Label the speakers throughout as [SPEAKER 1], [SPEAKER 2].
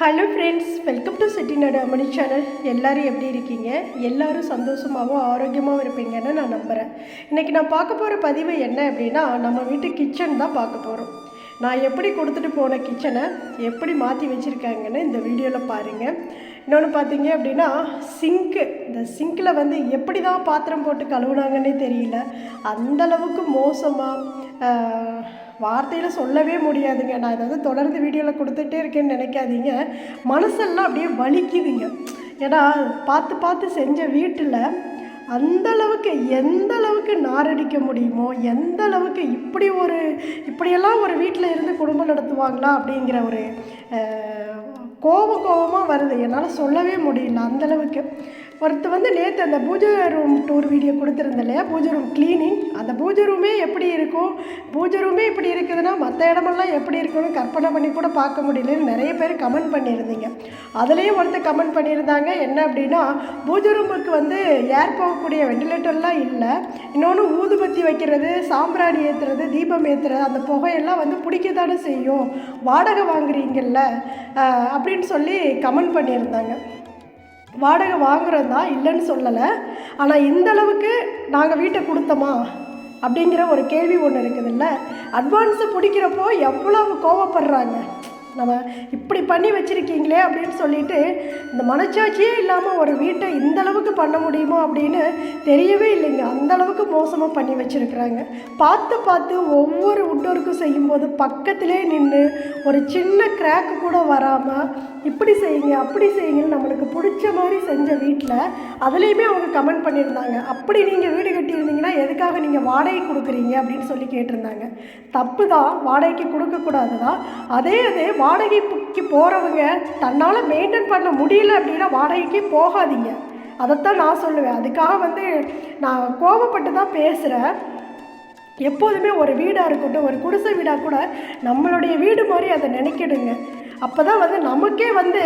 [SPEAKER 1] Hello friends welcome to Chettinad Amani channel எல்லோரும் எப்படி இருக்கீங்க? எல்லோரும் சந்தோஷமாகவும் ஆரோக்கியமாகவும் இருப்பீங்கன்னு நான் நம்புகிறேன் இன்றைக்கி நான் பார்க்க போகிற பதிவு என்ன அப்படின்னா நம்ம வீட்டு கிச்சன் தான் பார்க்க போகிறோம் நான் எப்படி கொடுத்துட்டு போன கிச்சனை எப்படி மாற்றி வச்சுருக்காங்கன்னு இந்த வீடியோவில் பாருங்கள் இன்னொன்று பார்த்தீங்க அப்படின்னா சிங்க்கு இந்த சிங்க்கில் வந்து எப்படி தான் பாத்திரம் போட்டு கழுவுனாங்கன்னே தெரியல. அந்தளவுக்கு மோசமாக வார்த்தையில் சொல்லவே முடியாதுங்க. நான் இதை வந்து தொடர்ந்து வீடியோவில் கொடுத்துட்டே இருக்கேன்னு நினைக்காதீங்க. மனசெல்லாம் அப்படியே வலிக்குதுங்க. ஏன்னா பார்த்து பார்த்து செஞ்ச வீட்டில் அந்த அளவுக்கு எந்த அளவுக்கு நாரடிக்க முடியுமோ எந்த அளவுக்கு இப்படி ஒரு இப்படியெல்லாம் ஒரு வீட்டில் இருந்து குடும்பம் நடத்துவாங்களா அப்படிங்கிற ஒரு கோபம் கோபமாக வருது. என்னால் சொல்லவே முடியல அந்தளவுக்கு ஒருத்தர் வந்து நேற்று அந்த பூஜை ரூம் டூர் வீடியோ கொடுத்துருந்தேன் இல்லையா? பூஜை ரூம் க்ளீனிங் அந்த பூஜை ரூமே எப்படி இருக்கும்? பூஜை ரூமே இப்படி இருக்குதுன்னா மற்ற இடமெல்லாம் எப்படி இருக்கும்னு கற்பனை பண்ணி கூட பார்க்க முடியலன்னு நிறைய பேர் கமெண்ட் பண்ணியிருந்தீங்க. அதுலேயும் ஒருத்தர் கமெண்ட் பண்ணியிருந்தாங்க. என்ன அப்படின்னா பூஜை ரூமுக்கு வந்து ஏர் போகக்கூடிய வெண்டிலேட்டர்லாம் இல்லை. இன்னொன்று ஊதுபத்தி வைக்கிறது சாம்பிராணி ஏற்றுறது தீபம் ஏற்றுறது அந்த புகையெல்லாம் வந்து பிடிக்கத்தானே செய்யும். வாடகை வாங்குறீங்கல்ல? அப்படின்னு சொல்லி கமெண்ட் பண்ணியிருந்தாங்க. வாடகை வாங்குறது தான் இல்லைன்னு சொல்லலை. ஆனால் இந்த அளவுக்கு நாங்கள் வீட்டை கொடுத்தோமா? அப்படிங்கிற ஒரு கேள்வி ஒன்று இருக்குதுல்ல. அட்வான்ஸை பிடிக்கிறப்போ எவ்வளவு கோவப்படுறாங்க? நம்ம இப்படி பண்ணி வச்சுருக்கீங்களே அப்படின்னு சொல்லிட்டு இந்த மனச்சாட்சியே இல்லாமல் ஒரு வீட்டை இந்த அளவுக்கு பண்ண முடியுமோ அப்படின்னு தெரியவே இல்லைங்க. அந்த அளவுக்கு மோசமாக பண்ணி வச்சுருக்குறாங்க. பார்த்து பார்த்து ஒவ்வொரு உட்டோருக்கும் செய்யும்போது பக்கத்திலே நின்று ஒரு சின்ன கிராக்கு கூட வராமல் இப்படி செய்யுங்க அப்படி செய்யுங்கன்னு நம்மளுக்கு பிடிச்ச மாதிரி செஞ்ச வீட்டில் அதுலேயுமே அவங்க கமெண்ட் பண்ணியிருந்தாங்க. அப்படி நீங்கள் வீடு கட்டியிருந்தீங்கன்னா எதுக்காக நீங்கள் வாடகை கொடுக்குறீங்க அப்படின்னு சொல்லி கேட்டிருந்தாங்க. தப்பு தான். வாடகைக்கு கொடுக்கக்கூடாது தான் அதே அதே வாடகைக்கு போகிறவங்க தன்னால் மெயின்டைன் பண்ண முடியல அப்படின்னா வாடகைக்கு போகாதீங்க. அதைத்தான் நான் சொல்லுவேன். அதுக்காக வந்து நான் கோபப்பட்டு தான் பேசுகிறேன் எப்போதுமே ஒரு வீடாக இருக்கட்டும் ஒரு குடிசை வீடாக கூட நம்மளுடைய வீடு மாதிரி அதை நினைக்கிடுங்க. அப்போ தான் வந்து நமக்கே வந்து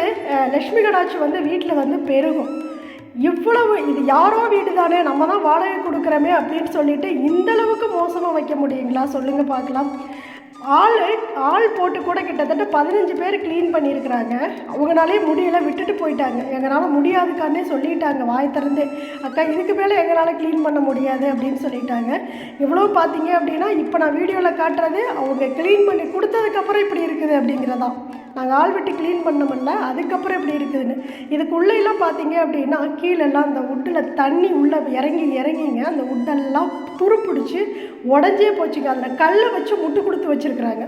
[SPEAKER 1] லக்ஷ்மி கடாட்சி வந்து வீட்டில் வந்து பெருகும். இவ்வளவு இது யாரோ வீடு தானே நம்ம தான் வாடகை கொடுக்குறோமே அப்படின்னு சொல்லிட்டு இந்த அளவுக்கு மோசமாக வைக்க முடியுங்களா? சொல்லுங்கள் பார்க்கலாம். ஆள் ஆள் போட்டு கூட கிட்டத்தட்ட பதினஞ்சு பேர் க்ளீன் பண்ணியிருக்கிறாங்க. அவங்களாலே முடியெல்லாம் விட்டுட்டு போயிட்டாங்க. எங்களால் முடியாதுக்கானே சொல்லிட்டாங்க வாய் திறந்து அக்கா இதுக்கு மேலே எங்களால் க்ளீன் பண்ண முடியாது அப்படின்னு சொல்லிட்டாங்க. எவ்வளோ பார்த்தீங்க அப்படின்னா இப்போ நான் வீடியோவில் காட்டுறது அவங்க க்ளீன் பண்ணி கொடுத்ததுக்கப்புறம் இப்படி இருக்குது அப்படிங்கிறதான். நாங்கள் ஆள் விட்டு க்ளீன் பண்ணோம்ல அதுக்கப்புறம் இப்படி இருக்குதுன்னு. இதுக்குள்ளெல்லாம் பார்த்தீங்க அப்படின்னா கீழெல்லாம் அந்த உட்டில் தண்ணி உள்ளே இறங்கி இறங்கிங்க. அந்த உட்டெல்லாம் துருப்பிடிச்சு உடஞ்சே போச்சுங்க. அதில் கல்லை வச்சு முட்டு கொடுத்து வச்சுருக்குறாங்க.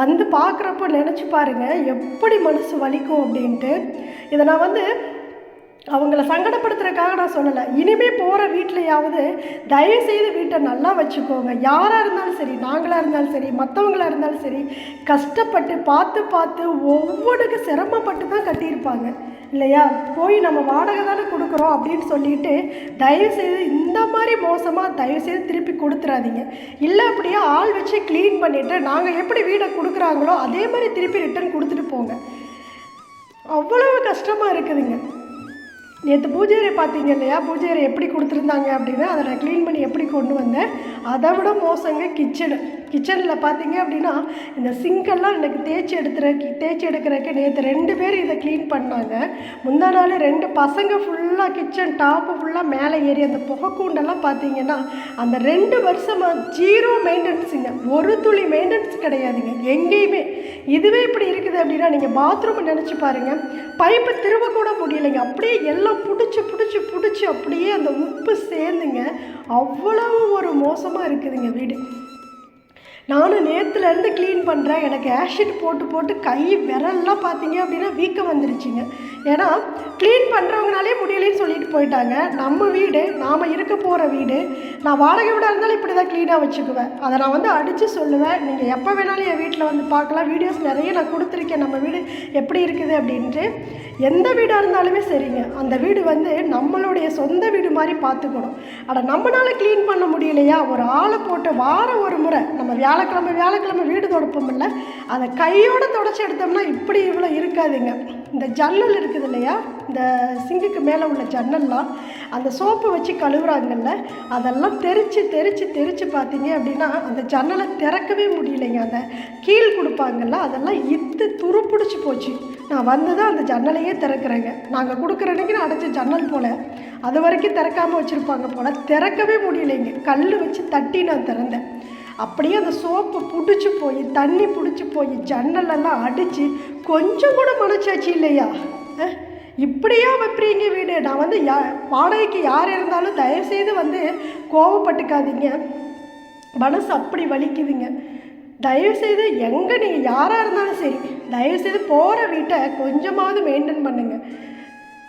[SPEAKER 1] வந்து பார்க்குறப்ப நினச்சி பாருங்கள் எப்படி மனசு வலிக்கும் அப்படின்ட்டு. இதை நான் வந்து அவங்கள சங்கடப்படுத்துறதுக்காக நான் சொல்லலை. இனிமேல் போகிற வீட்லையாவது தயவுசெய்து வீட்டை நல்லா வச்சுக்கோங்க. யாராக இருந்தாலும் சரி நாங்களாக இருந்தாலும் சரி மற்றவங்களாக இருந்தாலும் சரி கஷ்டப்பட்டு பார்த்து பார்த்து ஒவ்வொன்றுக்கு சிரமப்பட்டு தான் கட்டியிருப்பாங்க. இல்லையா? போய் நம்ம வாடகை தானே கொடுக்குறோம் அப்படின்னு சொல்லிட்டு தயவுசெய்து இந்த மாதிரி மோசமாக தயவுசெய்து திருப்பி கொடுத்துறாதீங்க. இல்லை அப்படியே ஆள் வச்சு க்ளீன் பண்ணிவிட்டு நாங்கள் எப்படி வீடை கொடுக்குறாங்களோ அதே மாதிரி திருப்பி ரிட்டர்ன் கொடுத்துட்டு போங்க. அவ்வளோ கஷ்டமாக இருக்குதுங்க. நேற்று பூஜை அறை பார்த்தீங்க இல்லையா? பூஜை அறை எப்படி கொடுத்துருந்தாங்க அப்படின்னு அதை நான் க்ளீன் பண்ணி எப்படி கொண்டு வந்தேன்? அதை விட மோசங்க கிச்சனு கிச்சனில் பார்த்தீங்க அப்படின்னா இந்த சிங்கெல்லாம் எனக்கு தேய்ச்சி எடுத்துற தேய்ச்சி எடுக்கிறக்கு நேற்று ரெண்டு பேர் இதை க்ளீன் பண்ணாங்க. முந்தா நாள் ரெண்டு பசங்க ஃபுல்லாக கிச்சன் டாப்பு ஃபுல்லாக மேலே ஏறி அந்த புகைக்கூண்டெல்லாம் பார்த்தீங்கன்னா அந்த ரெண்டு வருஷமாக ஜீரோ மெயின்டெனன்ஸுங்க ஒரு துளி மெயின்டெனன்ஸ் கிடையாதுங்க எங்கேயுமே. இதுவே இப்படி இருக்குது அப்படின்னா நீங்கள் பாத்ரூமை நினச்சி பாருங்கள் பைப்பை திரும்ப கூட முடியலைங்க. அப்படியே எல்லாம் பிடிச்சி பிடிச்சி பிடிச்சி அப்படியே அந்த உப்பு சேர்ந்துங்க. அவ்வளவு ஒரு மோசமாக இருக்குதுங்க வீடு. நானும் நேற்றுலேருந்து க்ளீன் பண்ணுறேன் எனக்கு ஆஷிட் போட்டு போட்டு கை விரல்லாம் பார்த்தீங்க அப்படின்னா வீக்கம் வந்துருச்சுங்க. ஏன்னா க்ளீன் பண்ணுறவங்கனாலே முடியலன்னு சொல்லிட்டு போயிட்டாங்க. நம்ம வீடு நாம் இருக்க போகிற வீடு நான் வாடகை வீடாக இருந்தாலும் இப்படி தான் க்ளீனாக வச்சுக்குவேன். அதை நான் வந்து அடித்து சொல்லுவேன். நீங்கள் எப்போ வேணாலும் என் வீட்டில் வந்து பார்க்கலாம். வீடியோஸ் நிறைய நான் கொடுத்துருக்கேன். நம்ம வீடு எப்படி இருக்குது அப்படின்ட்டு. எந்த வீடாக இருந்தாலுமே சரிங்க. அந்த வீடு வந்து நம்மளுடைய சொந்த வீடு மாதிரி பார்த்துக்கணும். ஆனால் நம்மளால் க்ளீன் பண்ண முடியலையா? ஒரு ஆளை போட்டு வாரம் ஒரு முறை நம்ம வியாழக்கிழமை வியாழக்கிழமை வீடு துடைப்போம்ல அதை கையோடு துடைச்சி எடுத்தோம்னா இப்படி இவ்வளோ இருக்காதுங்க. இந்த ஜன்னல் இருக்குது இல்லையா? இந்த சிங்குக்கு மேலே உள்ள ஜன்னல்லாம் அந்த சோப்பு வச்சு கழுவுறாங்கல்ல அதெல்லாம் தெரித்து தெரித்து தெரித்து பார்த்தீங்க அப்படின்னா அந்த ஜன்னலை திறக்கவே முடியலைங்க. அந்த கீழ் கொடுப்பாங்கல்ல அதெல்லாம் இத்து துருப்பிடிச்சு போச்சு. நான் வந்து தான் அந்த ஜன்னலையே திறக்கிறேங்க. நாங்கள் கொடுக்குற அன்னைக்கு நான் அடைச்ச ஜன்னல் போல். அது வரைக்கும் திறக்காமல் வச்சுருப்பாங்க போல். திறக்கவே முடியலைங்க. கல் வச்சு தட்டி நான் திறந்தேன். அப்படியே அந்த சோப்பு பிடிச்சி போய் தண்ணி பிடிச்சி போய் ஜன்னலெல்லாம் அடித்து கொஞ்சம் கூட மனச்சாச்சு இல்லையா? இப்படியே இப்படியா வைப்பீங்க வீடு? நான் வந்து யா வாடகைக்கு யார் இருந்தாலும் தயவுசெய்து வந்து கோவப்பட்டுக்காதீங்க. மனசு அப்படி வலிக்குதுங்க. தயவுசெய்து எங்கே நீங்கள் யாராக இருந்தாலும் சரி தயவுசெய்து போகிற வீட்டை கொஞ்சமாவது மெயின்டைன் பண்ணுங்கள்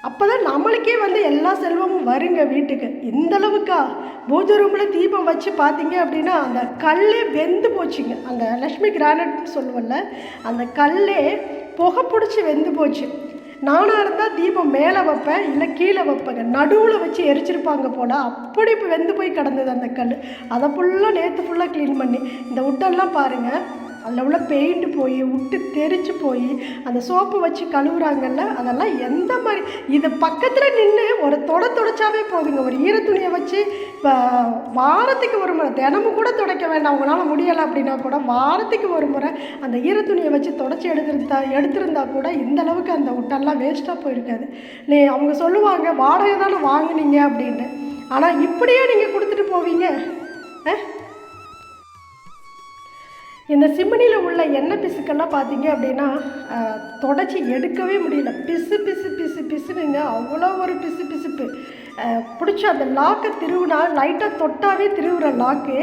[SPEAKER 1] அப்போ தான் நம்மளுக்கே வந்து எல்லா செல்வமும் வருங்க வீட்டுக்கு. இந்த அளவுக்கா? பூஜை ரூமில் தீபம் வச்சு பார்த்தீங்க அப்படின்னா அந்த கல்லே வெந்து போச்சுங்க. அந்த லக்ஷ்மி கிரானைட்னு சொல்லுவோம்ல அந்த கல்லே புகை பிடிச்சி வெந்து போச்சு. நானாக இருந்தால் தீபம் மேலே வைப்பேன் இல்லை கீழே வைப்பேங்க. நடுவில் வச்சு எரிச்சிருப்பாங்க போல் அப்படி இப்போ வெந்து போய் கிடந்தது அந்த கல் அதை ஃபுல்லாக நேற்று ஃபுல்லாக க்ளீன் பண்ணி. இந்த உட்டெல்லாம் பாருங்கள் அதில் உள்ள பெயிண்ட் போய் விட்டு தெரிச்சு போய் அந்த சோப்பு வச்சு கழுவுறாங்கல்ல அதெல்லாம் எந்த மாதிரி இது பக்கத்தில் நின்று ஒரு தொட தொடச்சாவே போதுங்க. ஒரு ஈரத்துணியை வச்சு இப்போ வாரத்துக்கு ஒரு முறை தினமும் கூட துடைக்க வேண்டாம் அவங்களால முடியலை அப்படின்னா கூட வாரத்துக்கு ஒரு முறை அந்த ஈரத்துணியை வச்சு தொடச்சி எடுத்திருந்தா எடுத்திருந்தா கூட இந்த அளவுக்கு அந்த உட்டெல்லாம் வேஸ்ட்டாக போயிருக்காது. நீ அவங்க சொல்லுவாங்க வாடகை தானே வாங்குனீங்க அப்படின்னு. ஆனால் இப்படியே நீங்கள் கொடுத்துட்டு போவீங்க. ஆ? இந்த சிம்னியில் உள்ள எண்ணெய் பிசுக்கெல்லாம் பார்த்தீங்க அப்படின்னா தொடச்சி எடுக்கவே முடியல. பிசு பிசு பிசு பிசுனுங்க. அவ்வளோ ஒரு பிசு பிசுப்பு. பிடிச்ச அந்த லாக்கை திருவினா லைட்டாக தொட்டாவே திருவுற லாக்கு.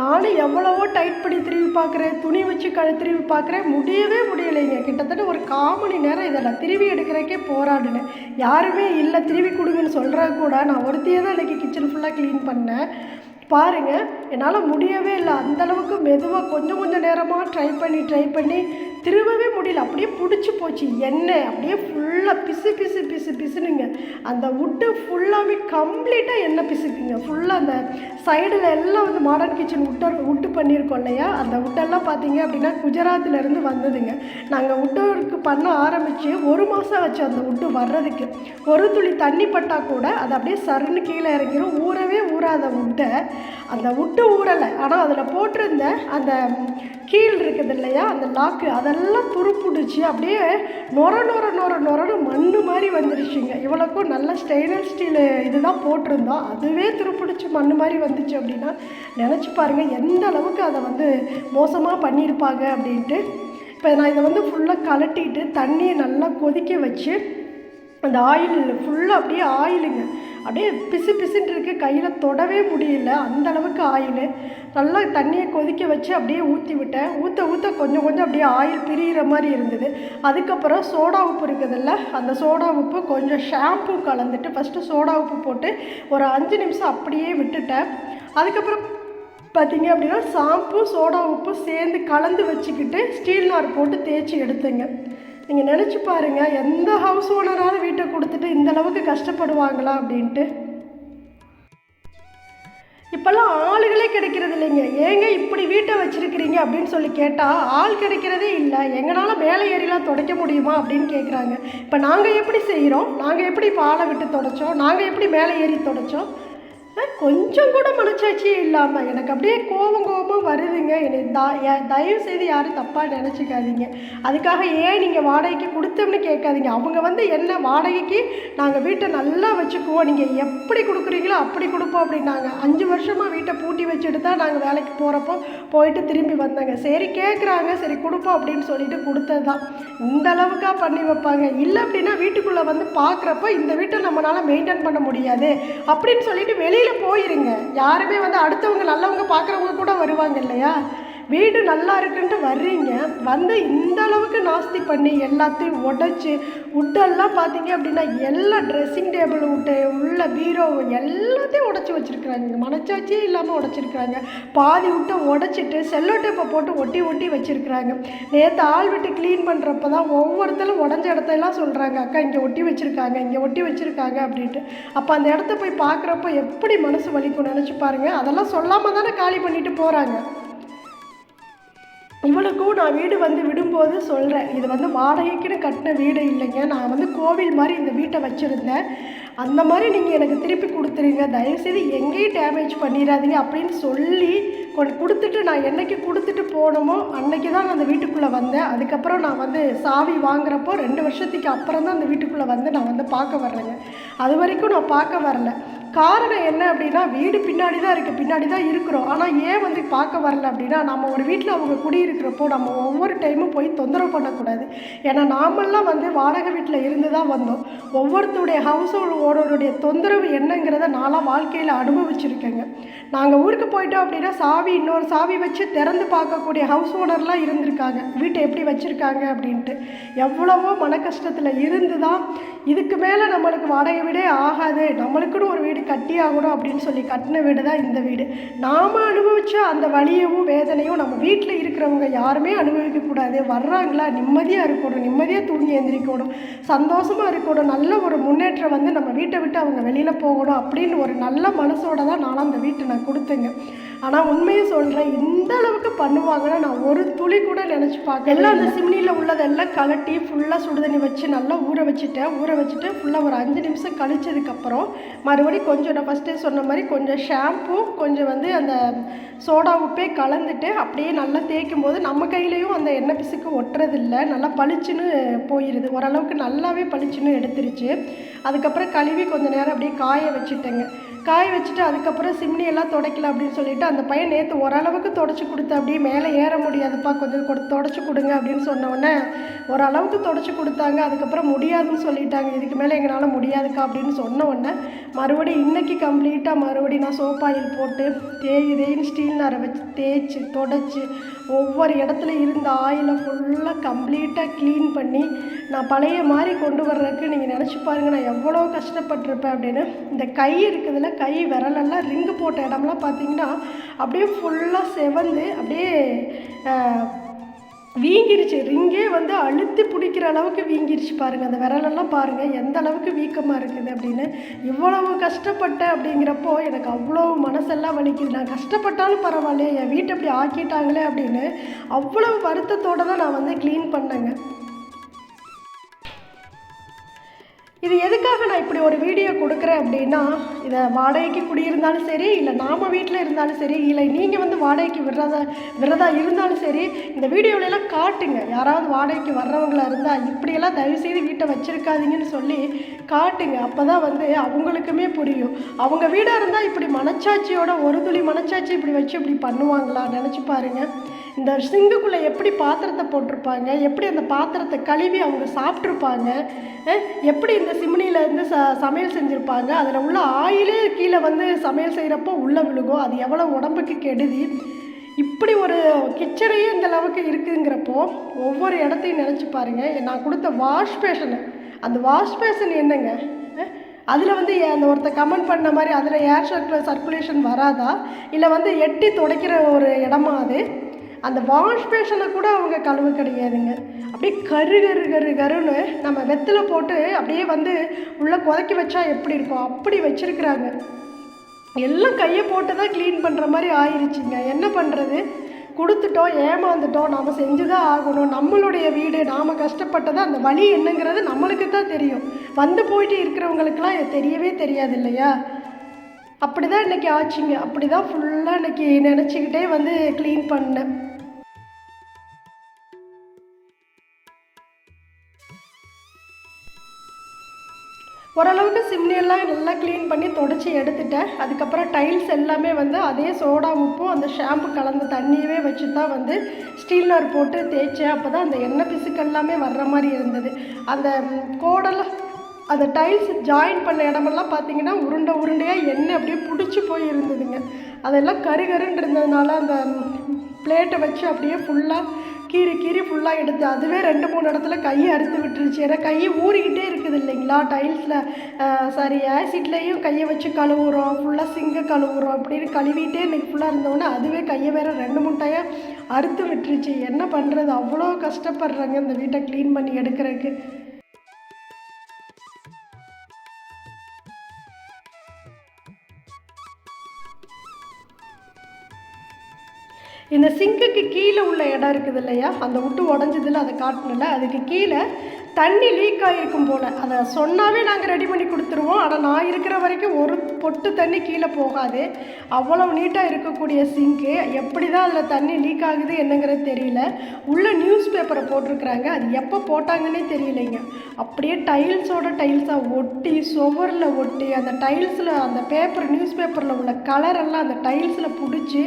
[SPEAKER 1] நானும் எவ்வளவோ டைட் பண்ணி திரும்பி பார்க்குறேன். துணி வச்சு க திருவி பார்க்குறேன். முடியவே முடியலைங்க. கிட்டத்தட்ட ஒரு கால் மணி நேரம் இதை நான் எடுக்கிறக்கே போராடினேன். யாருமே இல்லை திருவி கொடுங்கன்னு சொல்கிறா கூட நான் ஒருத்தையே தான் இன்றைக்கி கிச்சன் ஃபுல்லாக க்ளீன் பண்ணேன். பாருங்க. என்னால் முடியவே இல்லை. அந்த அளவுக்கு மெதுவாக கொஞ்சம் கொஞ்சம் நேரமாக ட்ரை பண்ணி ட்ரை பண்ணி திரும்பவே முடியல. அப்படியே பிடிச்சி போச்சு. எண்ணெய் அப்படியே ஃபுல்லாக பிசு பிசு பிசு பிசுனுங்க. அந்த உட்டு ஃபுல்லாகவே கம்ப்ளீட்டாக எண்ணெய் பிசுக்குங்க. ஃபுல்லாக அந்த சைடில் எல்லாம் வந்து மாடர்ன் கிச்சன் உட்டர் உட்டு பண்ணியிருக்கோம் இல்லையா? அந்த உட்டெல்லாம் பார்த்தீங்க அப்படின்னா குஜராத்திலேருந்து வந்ததுங்க. நாங்கள் உட்டருக்கு பண்ண ஆரம்பித்து ஒரு மாதம் ஆச்சு அந்த உட்டு வர்றதுக்கு. ஒரு துளி தண்ணி பட்டால் கூட அது அப்படியே சருன்னு கீழே இறங்கிடும் ஊறவே ஊறாத உட்டை அந்த உட்டு ஊறலை. ஆனால் அதில் போட்டிருந்த அந்த கீழ் இருக்குது இல்லையா? அந்த லாக்கு அதெல்லாம் நல்லா துருப்பிடிச்சு. அப்படியே நொர நொர நொர நொரன்னு மண் மாதிரி வந்துருச்சுங்க. இவ்வளோக்கும் நல்ல ஸ்டெயின்லெஸ் ஸ்டீலு இதுதான் போட்டிருந்தோம் அதுவே துருப்பிடிச்சு மண் மாதிரி வந்துச்சு அப்படின்னா. நினச்சி பாருங்கள் எந்த அளவுக்கு அதை வந்து மோசமாக பண்ணியிருப்பாங்க அப்படின்ட்டு. இப்போ நான் இதை வந்து ஃபுல்லாக கலட்டிட்டு தண்ணியை நல்லா கொதிக்க வச்சு அந்த ஆயில் ஃபுல்லாக அப்படியே ஆயிலுங்க அப்படியே பிசு பிசுன்னு இருக்கு. கையில் தொடவே முடியல. அந்த அளவுக்கு ஆயில். நல்லா தண்ணியை கொதிக்க வச்சு அப்படியே ஊற்றி விட்டேன். ஊற்ற ஊற்ற கொஞ்சம் கொஞ்சம் அப்படியே ஆயில் பிரிகிற மாதிரி இருந்தது. அதுக்கப்புறம் சோடா உப்பு இருக்குதுல்ல அந்த சோடா உப்பு கொஞ்சம் ஷாம்பு கலந்துட்டு ஃபஸ்ட்டு சோடா உப்பு போட்டு ஒரு அஞ்சு நிமிஷம் அப்படியே விட்டுட்டேன். அதுக்கப்புறம் பார்த்தீங்க அப்படின்னா ஷாம்பு சோடா உப்பு சேர்ந்து கலந்து வச்சுக்கிட்டு ஸ்டீல் நார் போட்டு தேய்ச்சி எடுத்துங்க. நீங்கள் நினச்சி பாருங்கள் எந்த ஹவுஸ் ஓனராவது வீட்டை கொடுத்துட்டு இந்த அளவுக்கு கஷ்டப்படுவாங்களா அப்படின்ட்டு. இப்போல்லாம் ஆளுகளே கிடைக்கிறது இல்லைங்க. ஏங்க இப்படி வீட்டை வச்சுருக்கிறீங்க அப்படின்னு சொல்லி கேட்டால் ஆள் கிடைக்கிறதே இல்லை. எங்களால் மேலே ஏறிலாம் துடைக்க முடியுமா அப்படின்னு கேட்குறாங்க இப்போ நாங்கள் எப்படி செய்கிறோம் நாங்கள் எப்படி இப்போ ஆளை விட்டு துடைச்சோம்? நாங்கள் எப்படி மேலே ஏறி துடைச்சோம்? கொஞ்சம் கூட மனச்சாட்சியே இல்லாமல் எனக்கு அப்படியே கோபம் கோபமாக வருதுங்க. என்னை த தயவு செய்து யாரும் தப்பாக நினச்சிக்காதீங்க. அதுக்காக ஏன் நீங்கள் வாடகைக்கு கொடுத்தோம்னு கேட்காதீங்க. அவங்க வந்து என்ன வாடகைக்கு நாங்கள் வீட்டை நல்லா வச்சுக்குவோம். நீங்கள் எப்படி கொடுக்குறீங்களோ அப்படி கொடுப்போம் அப்படின்னாங்க. அஞ்சு வருஷமாக வீட்டை பூட்டி வச்சுட்டு தான் நாங்கள் வேலைக்கு போகிறப்போ போயிட்டு திரும்பி வந்தாங்க. சரி கேட்குறாங்க சரி கொடுப்போம் அப்படின்னு சொல்லிட்டு கொடுத்தது தான். இந்த அளவுக்கா பண்ணி வைப்பாங்க. இல்லை அப்படின்னா வீட்டுக்குள்ளே வந்து பார்க்குறப்ப இந்த வீட்டை நம்மளால் மெயின்டைன் பண்ண முடியாது. அப்படின்னு சொல்லிட்டு வெளியில் போயிருங்க. யாருமே வந்து அடுத்தவங்க நல்லவங்க பார்க்குறவங்க கூட வருவாங்க இல்லையா? வீடு நல்லா இருக்குன்ட்டு வர்றீங்க. வந்து இந்த அளவுக்கு நாஸ்தி பண்ணி எல்லாத்தையும் உடைச்சி உட்டெல்லாம் பார்த்தீங்க அப்படின்னா எல்லா ட்ரெஸ்ஸிங் டேபிள் விட்டு உள்ள பீரோ எல்லாத்தையும் உடைச்சி வச்சுருக்குறாங்க. மனச்சாட்சியே இல்லாமல் உடச்சிருக்கிறாங்க. பாதி விட்டை உடச்சிட்டு செல்லோ டேப்பை போட்டு ஒட்டி ஒட்டி வச்சுருக்குறாங்க. நேற்று ஆள் விட்டு க்ளீன் பண்ணுறப்ப தான் ஒவ்வொருத்தரும் உடஞ்ச இடத்தையெல்லாம் சொல்கிறாங்க அக்கா இங்கே ஒட்டி வச்சுருக்காங்க இங்கே ஒட்டி வச்சுருக்காங்க அப்படின்ட்டு. அப்போ அந்த இடத்த போய் பார்க்குறப்ப எப்படி மனசு வலிக்கும் நினச்சி பாருங்கள் அதெல்லாம் சொல்லாமல் தானே காலி பண்ணிட்டு போகிறாங்க இவளுக்கும் நான் வீடு வந்து விடும்போது சொல்கிறேன் இது வந்து வாடகைக்குன்னு கட்டின வீடு இல்லைங்க. நான் வந்து கோவில் மாதிரி இந்த வீட்டை வச்சுருந்தேன். அந்த மாதிரி நீங்கள் எனக்கு திருப்பி கொடுத்துருங்க. தயவுசெய்து எங்கேயும் டேமேஜ் பண்ணிடாதீங்க அப்படின்னு சொல்லி கொண்டு கொடுத்துட்டு நான் என்றைக்கு கொடுத்துட்டு போனோமோ அன்னைக்கு தான் நான் அந்த வீட்டுக்குள்ளே வந்தேன். அதுக்கப்புறம் நான் வந்து சாவி வாங்குறப்போ ரெண்டு வருஷத்துக்கு அப்புறம் தான் அந்த வீட்டுக்குள்ளே வந்து நான் வந்து பார்க்க வரலைங்க. அது வரைக்கும் நான் பார்க்க வரல. காரணம் என்ன அப்படின்னா வீடு பின்னாடி தான் இருக்குது பின்னாடி தான் இருக்கிறோம். ஆனால் ஏன் வந்து பார்க்க வரல அப்படின்னா நம்ம ஒரு வீட்டில் அவங்க குடியிருக்கிறப்போ நம்ம ஒவ்வொரு டைமும் போய் தொந்தரவு பண்ணக்கூடாது. ஏன்னா நாமெல்லாம் வந்து வாடகை வீட்டில் இருந்து தான் வந்தோம். ஒவ்வொருத்தருடைய ஹவுஸ் ஓனருடைய தொந்தரவு என்னங்கிறத நான்லாம் வாழ்க்கையில் அனுபவிச்சிருக்கேங்க. நாங்கள் ஊருக்கு போயிட்டோம் அப்படின்னா சாவி இன்னொரு சாவி வச்சு திறந்து பார்க்கக்கூடிய ஹவுஸ் ஓனர்லாம் இருந்திருக்காங்க. வீட்டை எப்படி வச்சுருக்காங்க அப்படின்ட்டு. எவ்வளவோ மன கஷ்டத்தில் இருந்து தான் இதுக்கு மேலே நம்மளுக்கு வாடகை வீடே ஆகாது. நம்மளுக்குன்னு ஒரு வீடு கட்டி ஆகணும் அப்படின்னு சொல்லி கட்டின வீடு தான் இந்த வீடு. நாம் அனுபவித்த அந்த வலியவும் வேதனையும் நம்ம வீட்டில் இருக்கிறவங்க யாருமே அனுபவிக்கக்கூடாது வர்றாங்களா? நிம்மதியாக இருக்கணும். நிம்மதியாக தூங்கி எந்திரிக்கணும். சந்தோஷமாக இருக்கணும். நல்ல ஒரு முன்னேற்றம் வந்து நம்ம வீட்டை விட்டு அவங்க வெளியில் போகணும் அப்படின்னு ஒரு நல்ல மனசோட தான் நானும் அந்த வீட்டை நான் கொடுத்தேங்க. ஆனால் உண்மையை சொல்கிறேன் இந்த அளவுக்கு பண்ணுவாங்கன்னு நான் ஒரு துளி கூட நினச்சி பார்க்க எல்லாம் அந்த சிம்னியில் உள்ளதெல்லாம் கலட்டி ஃபுல்லாக சுடுதண்ணி வச்சு நல்லா ஊற வச்சுட்டேன். ஊற வச்சுட்டு ஃபுல்லாக ஒரு அஞ்சு நிமிஷம் கழிச்சதுக்கப்புறம் மறுபடியும் கொஞ்சம் நான் ஃபஸ்ட்டே சொன்ன மாதிரி கொஞ்சம் ஷாம்பு கொஞ்சம் வந்து அந்த சோடா உப்பே கலந்துட்டு அப்படியே நல்லா தேய்க்கும் போது நம்ம கையிலையும் அந்த எண்ணெய் பிசுக்கு ஒட்டுறதில்ல. நல்லா பளிச்சுன்னு போயிடுது ஓரளவுக்கு நல்லாவே பளிச்சுன்னு எடுத்துருச்சு. அதுக்கப்புறம் கழுவி கொஞ்சம் நேரம் அப்படியே காய வச்சுட்டேங்க. காய வச்சுட்டு அதுக்கப்புறம் சிம்னி எல்லாம் துடைக்கல அப்படின்னு சொல்லிட்டு அந்த பையன் நேற்று ஓரளவுக்கு தொடச்சி கொடுத்து அப்படியே மேலே ஏற முடியாதுப்பா. கொஞ்சம் கொடு தொடச்சி கொடுங்க அப்படின்னு சொன்ன ஓரளவுக்கு தொடச்சி கொடுத்தாங்க. அதுக்கப்புறம் முடியாதுன்னு சொல்லிட்டாங்க. இதுக்கு மேலே எங்களால் முடியாதுக்கா அப்படின்னு சொன்ன உடனே மறுபடியும் இன்றைக்கி கம்ப்ளீட்டாக மறுபடியும் நான் சோப்பாயில் போட்டு தேய் தேயின்னு ஸ்டீல் நரை வச்சு தேய்ச்சி தொடச்சி ஒவ்வொரு இடத்துல இருந்த ஆயிலை ஃபுல்லாக கம்ப்ளீட்டாக க்ளீன் பண்ணி நான் பழைய மாதிரி கொண்டு வர்றதுக்கு நீங்கள் நினச்சி பாருங்கள் நான் எவ்வளோ கஷ்டப்பட்டிருப்பேன் அப்படின்னு. இந்த கை இருக்குதுல கை விரலெல்லாம் ரிங்கு போட்ட இடம்லாம் பார்த்தீங்கன்னா அப்படியே ஃபுல்லாக செவந்து அப்படியே வீங்கிருச்சு. ரிங்கே வந்து அழுத்தி பிடிக்கிற அளவுக்கு வீங்கிருச்சு பாருங்கள் அந்த விரலெல்லாம் பாருங்கள் எந்த அளவுக்கு வீக்கமாக இருக்குது அப்படின்னு. இவ்வளவு கஷ்டப்பட்டேன் அப்படிங்கிறப்போ எனக்கு அவ்வளோ மனசெல்லாம் வலிக்குது. நான் கஷ்டப்பட்டாலும் பரவாயில்லையே. என் வீட்டை இப்படி ஆக்கிட்டாங்களே அப்படின்னு அவ்வளவு வருத்தத்தோடு தான் நான் வந்து க்ளீன் பண்ணேங்க. இது எதுக்காக நான் இப்படி ஒரு வீடியோ கொடுக்குறேன் அப்படின்னா இதை வாடகைக்கு குடியிருந்தாலும் சரி இல்லை நாம் வீட்டில் இருந்தாலும் சரி இல்லை நீங்கள் வந்து வாடகைக்கு விடுறதா விடுறதா இருந்தாலும் சரி இந்த வீடியோவிலலாம் எல்லாம் காட்டுங்க. யாராவது வாடகைக்கு வர்றவங்களா இருந்தால் இப்படியெல்லாம் தயவுசெய்து வீட்டை வச்சுருக்காதீங்கன்னு சொல்லி காட்டுங்க. அப்போ தான் வந்து அவங்களுக்குமே புரியும். அவங்க வீடாக இருந்தால் இப்படி மனச்சாட்சியோட ஒரு துளி மனச்சாட்சி இப்படி வச்சு இப்படி பண்ணுவாங்களா நினச்சி பாருங்கள் இந்த சிங்குக்குள்ளே எப்படி பாத்திரத்தை போட்டிருப்பாங்க? எப்படி அந்த பாத்திரத்தை கழுவி அவங்க சாப்பிட்ருப்பாங்க எப்படி இந்த சிம்னியில் இருந்து ச சமையல் செஞ்சுருப்பாங்க? அதில் உள்ள ஆயிலே கீழே வந்து சமையல் செய்கிறப்போ உள்ளே விழுகும். அது எவ்வளோ உடம்புக்கு கெடுதி? இப்படி ஒரு கிச்சனையே இந்த அளவுக்கு இருக்குங்கிறப்போ ஒவ்வொரு இடத்தையும் நினச்சி பாருங்கள் நான் கொடுத்த வாஷ் பேஷனு அந்த வாஷ் பேஷன் என்னங்க? அதில் வந்து அந்த ஒருத்தர் கமெண்ட் பண்ண மாதிரி அதில் ஏர் சர்க்குலர் சர்க்குலேஷன் வராதா? இல்லை வந்து எட்டி துடைக்கிற ஒரு இடமா அது? அந்த வாஷ் பேஷனை கூட அவங்க கழுவு கிடையாதுங்க. அப்படியே கரு கரு கரு கருன்னு நம்ம வெத்தில போட்டு அப்படியே வந்து உள்ளே கொதக்கி வச்சா எப்படி இருக்கும்? அப்படி வச்சுருக்குறாங்க. எல்லாம் கையை போட்டு தான் க்ளீன் பண்ணுற மாதிரி ஆயிடுச்சுங்க என்ன பண்ணுறது கொடுத்துட்டோம் ஏமாந்துட்டோம். நாம் செஞ்சு தான் ஆகணும். நம்மளுடைய வீடு நாம் கஷ்டப்பட்டதை அந்த வழி என்னங்கிறது நம்மளுக்கு தான் தெரியும். வந்து போயிட்டு இருக்கிறவங்களுக்கெல்லாம் தெரியவே தெரியாது இல்லையா? அப்படி தான் இன்றைக்கி ஆச்சுங்க. அப்படி தான் ஃபுல்லாக இன்றைக்கி நினச்சிக்கிட்டே வந்து க்ளீன் பண்ணேன். ஓரளவுக்கு சிம்னியெல்லாம் நல்லா க்ளீன் பண்ணி தொடச்சி எடுத்துட்டேன். அதுக்கப்புறம் டைல்ஸ் எல்லாமே வந்து அதே சோடா உப்பும் அந்த ஷாம்பு கலந்த தண்ணியவே வச்சு தான் வந்து ஸ்டீல்னர் போட்டு தேய்ச்சேன். அப்போ தான் அந்த எண்ணெய் பிசுக்கு எல்லாமே வர்ற மாதிரி இருந்தது. அந்த கோடெல்லாம் அந்த டைல்ஸ் ஜாயின் பண்ண இடமெல்லாம் பார்த்தீங்கன்னா உருண்டை உருண்டையாக எண்ணெய் அப்படியே பிடிச்சி போய் இருந்ததுங்க. அதெல்லாம் கருகருன்னு இருந்ததுனால அந்த பிளேட்டை வச்சு அப்படியே ஃபுல்லாக கீறி கீறி ஃபுல்லாக எடுத்து அதுவே ரெண்டு மூணு இடத்துல கையை அறுத்து விட்டுருச்சு. ஏன்னா கை ஊறிக்கிட்டே இருக்குது இல்லைங்களா? டைல்ஸில் சாரி ஆசிட்லேயும் கையை வச்சு கழுவுறோம் ஃபுல்லாக சிங்க கழுவுறோம் அப்படின்னு கழுவிட்டே இன்றைக்கி ஃபுல்லாக இருந்தோடனே அதுவே கையை வேற ரெண்டு மூணு அறுத்து விட்டுருச்சு. என்ன பண்ணுறது அவ்வளோ கஷ்டப்படுறாங்க இந்த வீட்டை க்ளீன் பண்ணி எடுக்கிறதுக்கு. இந்த சிங்குக்கு கீழே உள்ள இடம் இருக்குது இல்லையா? அந்த விட்டு உடஞ்சதில் அதை காட்டணும்ல. அதுக்கு கீழே தண்ணி லீக் ஆகிருக்கும் போல். அதை சொன்னாவே நாங்கள் ரெடி பண்ணி கொடுத்துருவோம். ஆனால் நான் இருக்கிற வரைக்கும் ஒரு பொட்டு தண்ணி கீழே போகாது. அவ்வளோ நீட்டாக இருக்கக்கூடிய சிங்க்கு எப்படி தான் அதில் தண்ணி லீக் ஆகுது என்னங்கிறது தெரியல. உள்ள நியூஸ் பேப்பரை போட்டிருக்கிறாங்க. அது எப்போ போட்டாங்கன்னே தெரியலைங்க. அப்படியே டைல்ஸோட டைல்ஸாக ஒட்டி சுவரில் ஒட்டி அந்த டைல்ஸில் அந்த பேப்பர் நியூஸ் பேப்பரில் உள்ள கலரெல்லாம் அந்த டைல்ஸில் பிடிச்சி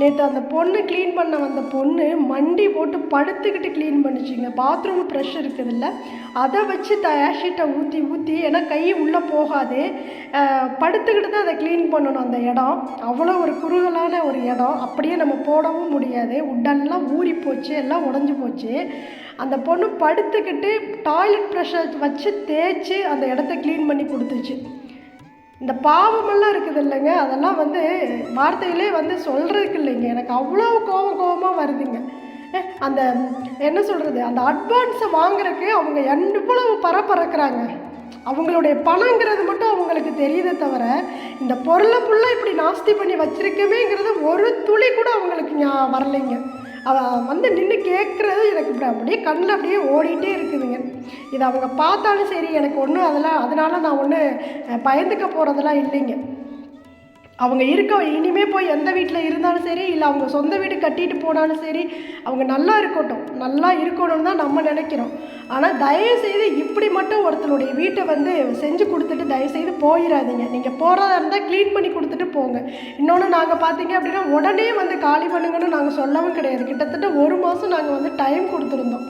[SPEAKER 1] நேற்று அந்த பொண்ணு க்ளீன் பண்ண வந்த பொண்ணு மண்டி போட்டு படுத்துக்கிட்டு க்ளீன் பண்ணிச்சிங்க. பாத்ரூம் ப்ரெஷ் இருக்குதுல்ல அதை வச்சு த ஆஷீட்டை ஊற்றி ஊற்றி ஏன்னா கை உள்ளே போகாது. படுத்துக்கிட்டு தான் அதை க்ளீன் பண்ணணும் அந்த இடம். அவ்வளோ ஒரு குறுகலான ஒரு இடம். அப்படியே நம்ம போடவும் முடியாது. உடல்லாம் ஊறி போச்சு எல்லாம் உடஞ்சி போச்சு. அந்த பொண்ணு படுத்துக்கிட்டு டாய்லெட் ப்ரெஷர் வச்சு தேய்ச்சி அந்த இடத்த க்ளீன் பண்ணி கொடுத்துச்சு. இந்த பாவமெல்லாம் இருக்குது இல்லைங்க அதெல்லாம் வந்து வார்த்தையிலே வந்து சொல்கிறதுக்கு இல்லைங்க. எனக்கு அவ்வளோ கோவம் கோவமாக வருதுங்க. அந்த என்ன சொல்கிறது அந்த அட்வான்ஸை வாங்குறதுக்கு அவங்க எவ்வளவு பரப்பறக்குறாங்க அவங்களுடைய பணங்கிறது மட்டும் அவங்களுக்கு தெரியுதே தவிர இந்த பொருளை ஃபுல்லாக இப்படி நாஸ்தி பண்ணி வச்சுருக்கமேங்கிறது ஒரு துளி கூட அவங்களுக்கு ஞா- வரலைங்க. அவன் வந்து நின்று கேட்குறது எனக்கு இப்படி அப்படியே கண்ணில் அப்படியே ஓடிட்டே இருக்குதுங்க. இது அவங்க பார்த்தாலும் சரி எனக்கு ஒன்றும் அதெல்லாம் அதனால நான் ஒன்று பயந்துக்க போகிறதெல்லாம் இல்லைங்க. அவங்க இருக்க இனிமே போய் எந்த வீட்டில் இருந்தாலும் சரி இல்லை அவங்க சொந்த வீடு கட்டிட்டு போனாலும் சரி அவங்க நல்லா இருக்கட்டும். நல்லா இருக்கணும்னு தான் நம்ம நினைக்கிறோம். ஆனால் தயவுசெய்து இப்படி மட்டும் ஒருத்தருடைய வீட்டை வந்து செஞ்சு கொடுத்துட்டு தயவு செய்து போயிடாதீங்க நீங்கள் போகிறதா இருந்தால் க்ளீன் பண்ணி கொடுத்துட்டு போங்க. இன்னொன்று நாங்கள் பார்த்தீங்க அப்படின்னா உடனே வந்து காலி பண்ணுங்கன்னு நாங்கள் சொல்லவும் கிடையாது. கிட்டத்தட்ட ஒரு மாதம் நாங்கள் வந்து டைம் கொடுத்துருந்தோம்.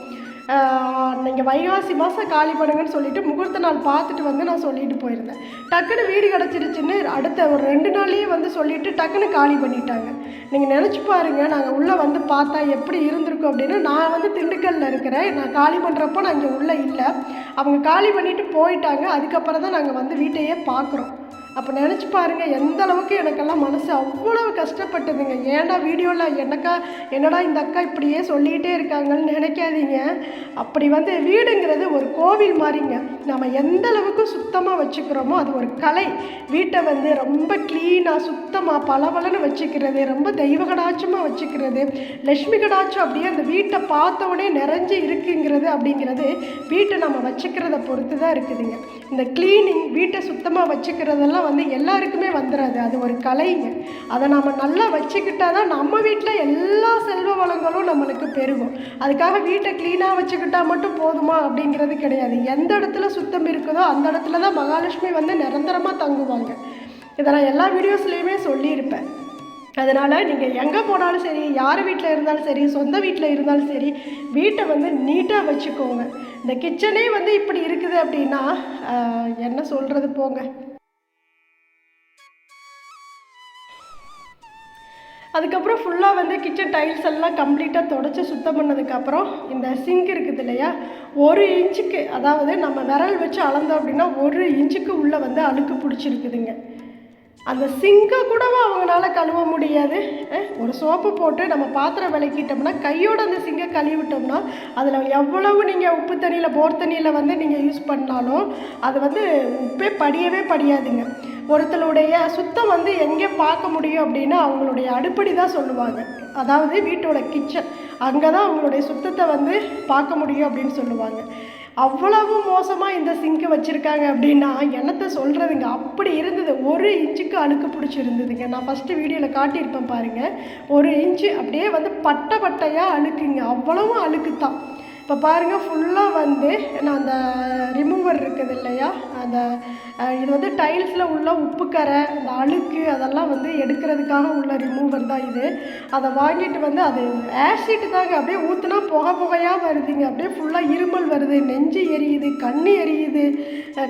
[SPEAKER 1] நீங்கள் வைகாசி மாதம் காலி பண்ணுங்கன்னு சொல்லிட்டு முகூர்த்த நாள் பார்த்துட்டு வந்து நான் சொல்லிட்டு போயிருந்தேன். டக்குன்னு வீடு கிடச்சிருச்சுன்னு அடுத்த ஒரு ரெண்டு நாள்லேயே வந்து சொல்லிட்டு டக்குன்னு காலி பண்ணிட்டாங்க. நீங்கள் நினச்சி பாருங்கள் நாங்கள் உள்ளே வந்து பார்த்தா எப்படி இருந்திருக்கும் அப்படின்னு. நான் வந்து திண்டுக்கல்ல இருக்கிறேன். நான் காலி பண்ணுறப்போ நான் இங்கே உள்ளே இல்லை. அவங்க காலி பண்ணிட்டு போயிட்டாங்க. அதுக்கப்புறம் தான் நாங்கள் வந்து வீட்டையே பார்க்குறோம். அப்போ நினச்சி பாருங்க எந்த அளவுக்கு எனக்கெல்லாம் மனசு அவ்வளவு கஷ்டப்பட்டதுங்க. ஏன்டா வீடியோவில் என்னக்கா என்னடா இந்த அக்கா இப்படியே சொல்லிகிட்டே இருக்காங்கன்னு நினைக்காதீங்க. அப்படி வந்து வீடுங்கிறது ஒரு கோவில் மாதிரிங்க நம்ம எந்த அளவுக்கு சுத்தமாக வச்சுக்கிறோமோ அது ஒரு கலை. வீட்டை வந்து ரொம்ப க்ளீனாக சுத்தமாக பளபளன்னு வச்சுக்கிறது ரொம்ப தெய்வ கடாட்சமாக வச்சுக்கிறது லக்ஷ்மி கடாட்சம் அப்படியே அந்த வீட்டை பார்த்த உடனே நிறைஞ்சு இருக்குங்கிறது அப்படிங்கிறது வீட்டை நம்ம வச்சுக்கிறத பொறுத்து தான் இருக்குதுங்க. இந்த க்ளீனிங் வீட்டை சுத்தமாக வச்சுக்கிறதெல்லாம் வந்து எல்லாருக்குமே வந்துடாது அது ஒரு கலைங்க. அதை நம்ம நல்லா வச்சுக்கிட்டா தான் நம்ம வீட்டில் எல்லா செல்வ வளங்களும் நம்மளுக்கு பெருகும். அதுக்காக வீட்டை க்ளீனாக வச்சுக்கிட்டா மட்டும் போதுமா அப்படிங்கிறது கிடையாது. எந்த இடத்துல சுத்தம் இருக்குதோ அந்த இடத்துல தான் மகாலட்சுமி வந்து நிரந்தரமாக தங்குவாங்க. இதை நான் எல்லா வீடியோஸ்லேயுமே சொல்லியிருப்பேன். அதனால் நீங்கள் எங்கே போனாலும் சரி யார் வீட்டில் இருந்தாலும் சரி சொந்த வீட்டில் இருந்தாலும் சரி வீட்டை வந்து நீட்டாக வச்சுக்கோங்க. இந்த கிச்சனே வந்து இப்படி இருக்குது அப்படின்னா என்ன சொல்கிறது போங்க. அதுக்கப்புறம் ஃபுல்லாக வந்து கிச்சன் டைல்ஸ் எல்லாம் கம்ப்ளீட்டாக தொடச்சி சுத்தம் பண்ணதுக்கப்புறம் இந்த சிங்க் இருக்குது இல்லையா ஒரு இன்ச்சுக்கு அதாவது நம்ம விரல் வச்சு அளந்தோம் அப்படின்னா ஒரு இன்ச்சுக்கு உள்ளே வந்து அழுக்கு பிடிச்சிருக்குதுங்க. அந்த சிங்கை கூடவும் அவங்களால கழுவ முடியாது. ஒரு சோப்பு போட்டு நம்ம பாத்திரம் விளக்கிட்டோம்னா கையோட அந்த சிங்கை கழுவிட்டோம்னா அதில் எவ்வளவு நீங்கள் உப்பு தண்ணியில் போர் தண்ணியில் வந்து நீங்கள் யூஸ் பண்ணாலும் அது வந்து உப்பே படியவே படியாதுங்க. ஒருத்தருடைய சுத்தம் வந்து எங்கே பார்க்க முடியும் அப்படின்னா அவங்களுடைய அடுப்படி தான் சொல்லுவாங்க. அதாவது வீட்டோட கிச்சன் அங்கே தான் அவங்களுடைய சுத்தத்தை வந்து பார்க்க முடியும் அப்படின்னு சொல்லுவாங்க. அவ்வளவு மோசமாக இந்த சிங்க்கு வச்சுருக்காங்க அப்படின்னா என்னத்தை சொல்கிறதுங்க அப்படி இருந்தது. ஒரு இன்ச்சுக்கு அழுக்கு பிடிச்சிருந்ததுங்க. நான் ஃபஸ்ட்டு வீடியோவில் காட்டியிருப்பேன் பாருங்கள் ஒரு இன்ச்சு அப்படியே வந்து பட்டை பட்டையாக அழுக்குங்க. அவ்வளவும் அழுக்கு தான். இப்போ பாருங்கள் ஃபுல்லாக வந்து நான் அந்த ரிமூவர் இருக்குது இல்லையா? அந்த இது வந்து டைல்ஸில் உள்ள உப்புக்கரை அந்த அழுக்கு அதெல்லாம் வந்து எடுக்கிறதுக்காக உள்ள ரிமூவர் தான் இது. அதை வாங்கிட்டு வந்து அது ஆசிட் தாங்க அப்படியே ஊற்றுனா புகை புகையாக வருதுங்க. அப்படியே ஃபுல்லாக இருமல் வருது. நெஞ்சு எரியுது கண்ணு எரியுது.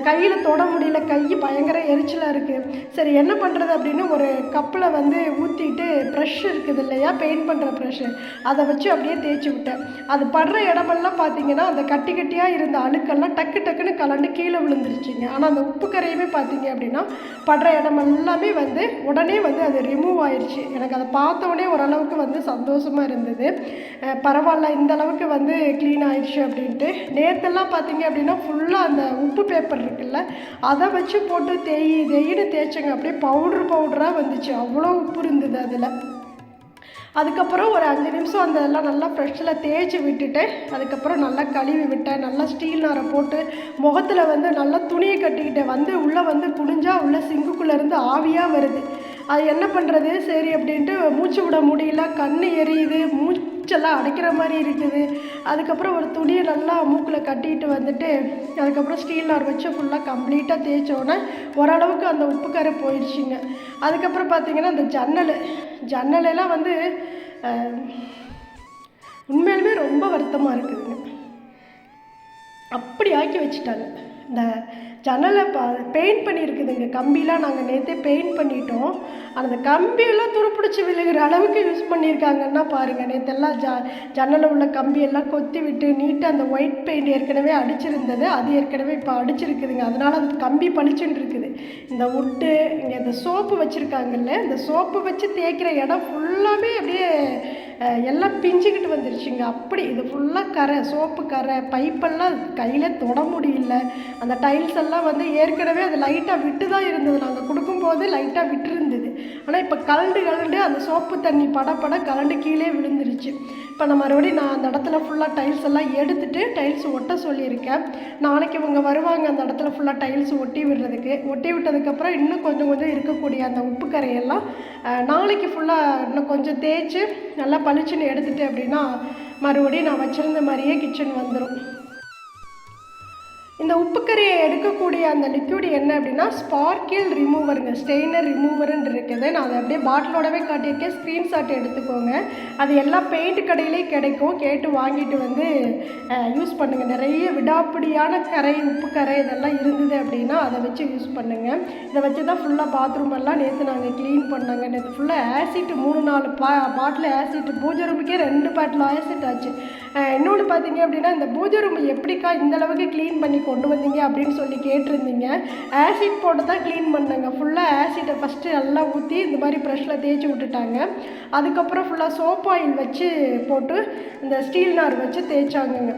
[SPEAKER 1] கையில் தொட முடியல. கை பயங்கர எரிச்சலாக இருக்குது சரி என்ன பண்ணுறது அப்படின்னு ஒரு கப்பில் வந்து ஊற்றிட்டு ப்ரெஷ் இருக்குது இல்லையா? பெயிண்ட் பண்ணுற ப்ரஷ்ஷு அதை வச்சு அப்படியே தேய்ச்சி விட்டேன். அது படுற இடமெல்லாம் பார்த்தீங்கன்னா அந்த கட்டி கட்டியாக இருந்த அழுக்கெல்லாம் டக்கு டக்குன்னு கலண்டு கீழே விழுந்துருச்சுங்க. ஆனால் அந்த உப்பு கரையுமே பார்த்தீங்க அப்படின்னா படுற இடம் எல்லாமே வந்து உடனே வந்து அது ரிமூவ் ஆயிடுச்சு எனக்கு அதை பார்த்தோடனே ஓரளவுக்கு வந்து சந்தோஷமாக இருந்தது. பரவாயில்ல இந்த அளவுக்கு வந்து க்ளீன் ஆயிடுச்சு அப்படின்ட்டு. நேற்றெல்லாம் பார்த்தீங்க அப்படின்னா ஃபுல்லாக அந்த உப்பு பேப்பர் இருக்குல்ல அதை வச்சு போட்டு தேய் தேயின்னு தேய்ச்சங்க. அப்படியே பவுட்ரு பவுடராக வந்துச்சு. அவ்வளோ உப்பு இருந்தது அதில். அதுக்கப்புறம் ஒரு அஞ்சு நிமிஷம் அந்த எல்லாம் நல்லா ஃப்ரெஷ்ஷில் தேய்ச்சி விட்டுட்டு அதுக்கப்புறம் நல்லா கழுவி விட்டேன். நல்லா ஸ்டீல் நாரை போட்டு முகத்தில் வந்து நல்லா துணியை கட்டிக்கிட்டேன். வந்து உள்ளே வந்து குனிஞ்சா உள்ளே சிங்குக்குள்ளேருந்து ஆவியாக வருது. அது என்ன பண்ணுறது சரி அப்படின்ட்டு மூச்சு விட முடியல. கண் எரியுது. மூச்செல்லாம் அடைக்கிற மாதிரி இருக்குது. அதுக்கப்புறம் ஒரு துணியை நல்லா மூக்கில் கட்டிட்டு வந்துட்டு அதுக்கப்புறம் ஸ்டீல் நார் வச்சு ஃபுல்லாக கம்ப்ளீட்டாக தேய்ச்சோன்னே ஓரளவுக்கு அந்த உப்பு போயிடுச்சுங்க. அதுக்கப்புறம் பார்த்திங்கன்னா அந்த ஜன்னல். ஜன்னலெல்லாம் வந்து அஹ், உண்மையாலுமே ரொம்ப வருத்தமாக இருக்குதுங்க அப்படி ஆக்கி வச்சுட்டாங்க. இந்த ஜன்னலை ப பெயிண்ட் பண்ணியிருக்குதுங்க. கம்பிலாம் நாங்கள் நேற்றே பெயிண்ட் பண்ணிட்டோம். அந்த கம்பியெல்லாம் துருப்பிடிச்சி விழுகிற அளவுக்கு யூஸ் பண்ணியிருக்காங்கன்னா பாருங்கள் நேற்றெல்லாம் ஜ ஜன்னலில் உள்ள கம்பியெல்லாம் கொத்தி விட்டு நீட்டாக அந்த ஒயிட் பெயிண்ட் ஏற்கனவே அடிச்சிருந்தது. அது ஏற்கனவே இப்போ அடிச்சிருக்குதுங்க. அதனால் அந்த கம்பி பளிச்சுன்னு இருக்குது இந்த உட்டு இங்கே இந்த சோப்பு வச்சுருக்காங்கல்ல இந்த சோப்பு வச்சு தேய்க்கிற இடம் ஃபுல்லாமே அப்படியே எல்லாம் பிஞ்சுக்கிட்டு வந்துருச்சுங்க. அப்படி இது ஃபுல்லாக கரை சோப்பு கரை பைப்பெல்லாம் கையில் தொட முடியல. அந்த டைல்ஸ் எல்லாம் வந்து ஏற்கனவே அது லைட்டாக விட்டு தான் இருந்தது. நாங்கள் கொடுக்கும்போது லைட்டாக விட்டுருந்தது. ஆனால் இப்போ கலண்டு கலண்டு அந்த சோப்பு தண்ணி படப்பட கலண்டு கீழே விழுந்துருச்சு. இப்போ நான் மறுபடியும் நான் அந்த இடத்துல ஃபுல்லாக டைல்ஸ் எல்லாம் எடுத்துட்டு டைல்ஸ் ஒட்ட சொல்லியிருக்கேன். நாளைக்கு இவங்க வருவாங்க அந்த இடத்துல ஃபுல்லாக டைல்ஸ் ஒட்டி விடுறதுக்கு. ஒட்டி விட்டதுக்கப்புறம் இன்னும் கொஞ்சம் கொஞ்சம் இருக்கக்கூடிய அந்த உப்பு கரையெல்லாம் நாளைக்கு ஃபுல்லாக இன்னும் கொஞ்சம் தேய்ச்சி நல்லா பளிச்சுன்னு எடுத்துட்டேன் அப்படின்னா மறுபடியும் நான் வச்சுருந்த மாதிரியே கிச்சன் வந்துடும் இந்த உப்புக்கரையை எடுக்கக்கூடிய அந்த லிக்யூடு என்ன அப்படின்னா ஸ்பார்க்கில் ரிமூவருங்க ஸ்டெயினர் ரிமூவருன்னு இருக்குது. நான் அதை அப்படியே பாட்டிலோடவே காட்டியிருக்கேன். ஸ்க்ரீன்ஷாட் எடுத்துக்கோங்க. அது எல்லா பெயிண்ட் கடையிலையும் கிடைக்கும். கேட்டு வாங்கிட்டு வந்து யூஸ் பண்ணுங்கள் நிறைய விடாப்பிடியான கரை உப்பு கரை இதெல்லாம் இருந்தது அப்படின்னா அதை வச்சு யூஸ் பண்ணுங்கள் இதை வச்சு தான் ஃபுல்லாக பாத்ரூம் எல்லாம் நேற்று நாங்கள் க்ளீன் பண்ணாங்க. நேற்று ஃபுல்லாக ஆசிட் மூணு நாலு பா பாட்டில் ஆசிட் பூஜை ரூமுக்கே ரெண்டு பாட்டில் ஆசிட் ஆச்சு. இன்னொன்று பார்த்தீங்க அப்படின்னா இந்த பூஜை ரூம் எப்படிக்கா இந்த அளவுக்கு க்ளீன் பண்ணி கொண்டு வந்தீங்க அப்படின்னு சொல்லி கேட்டிருந்தீங்க. ஆசிட் போட்டு தான் க்ளீன் பண்ணாங்க. ஃபுல்லாக ஆசிட்டை ஃபஸ்ட்டு நல்லா ஊற்றி இந்த மாதிரி ப்ரெஷ்ஷில் தேய்ச்சி விட்டுட்டாங்க. அதுக்கப்புறம் ஃபுல்லாக சோப் ஆயில் வச்சு போட்டு இந்த ஸ்டீல் நார் வச்சு தேய்ச்சாங்கங்க.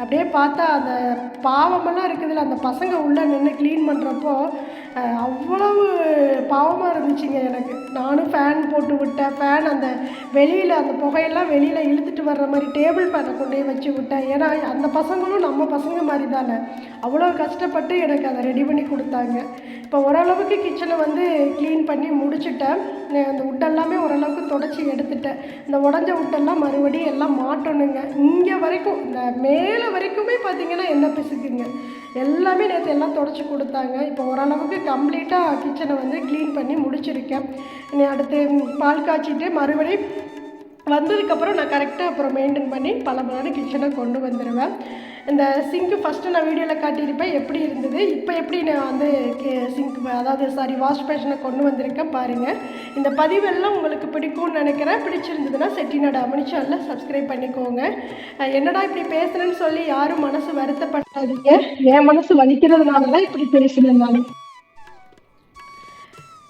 [SPEAKER 1] அப்படியே பார்த்தா அந்த பாவமெல்லாம் இருக்குதுல்ல அந்த பசங்க உள்ளே நின்று க்ளீன் பண்ணுறப்போ அவ்வளவு பாவமாக இருந்துச்சுங்க எனக்கு. நானும் ஃபேன் போட்டு விட்டேன். ஃபேன் அந்த வெளியில் அந்த புகையெல்லாம் வெளியில் இழுத்துட்டு வர்ற மாதிரி டேபிள் ஃபேனை கொண்டு வச்சு விட்டேன். ஏன்னா அந்த பசங்களும் நம்ம பசங்க மாதிரி தானே அவ்வளோ கஷ்டப்பட்டு எனக்கு அதை ரெடி பண்ணி கொடுத்தாங்க. இப்போ ஓரளவுக்கு கிச்சனை வந்து க்ளீன் பண்ணி முடிச்சுட்டேன். அந்த உட்டெல்லாமே ஓரளவுக்கு தொடச்சி எடுத்துட்டேன். இந்த உடஞ்ச உட்டெல்லாம் மறுபடியும் எல்லாம் மாட்டணுங்க. இங்கே வரைக்கும் இந்த மேலே வரைக்குமே பார்த்தீங்கன்னா என்ன பிசுக்குங்க. எல்லாமே நேற்று எல்லாம் தொடச்சி கொடுத்தாங்க. இப்போ ஓரளவுக்கு கம்ப்ளீட்டாக கிச்சனை வந்து க்ளீன் பண்ணி முடிச்சிருக்கேன். இனி அடுத்து பால் காய்ச்சிட்டு மறுபடியும் வந்ததுக்கப்புறம் நான் கரெக்டாக அப்புறம் மெயின்டைன் பண்ணி பல மணி கிச்சனை கொண்டு வந்துடுவேன் இந்த சிங்க்கு ஃபஸ்ட்டு நான் வீடியோவில் காட்டியிருப்பேன் எப்படி இருந்தது? இப்போ எப்படி நான் வந்து சிங்க் அதாவது சாரி வாஷ் பேஷனை கொண்டு வந்திருக்கேன் பாருங்கள் இந்த பதிவெல்லாம் உங்களுக்கு பிடிக்கும்னு நினைக்கிறேன். பிடிச்சிருந்ததுன்னா செட்டிநாடு அமனி சப்ஸ்கிரைப் பண்ணிக்கோங்க. என்னடா இப்படி பேசுகிறேன்னு சொல்லி யாரும் மனசு வருத்தப்படாதீங்க. என் மனசு வலிக்கிறதுனால தான் இப்படி பேசுகிறேன் நான்.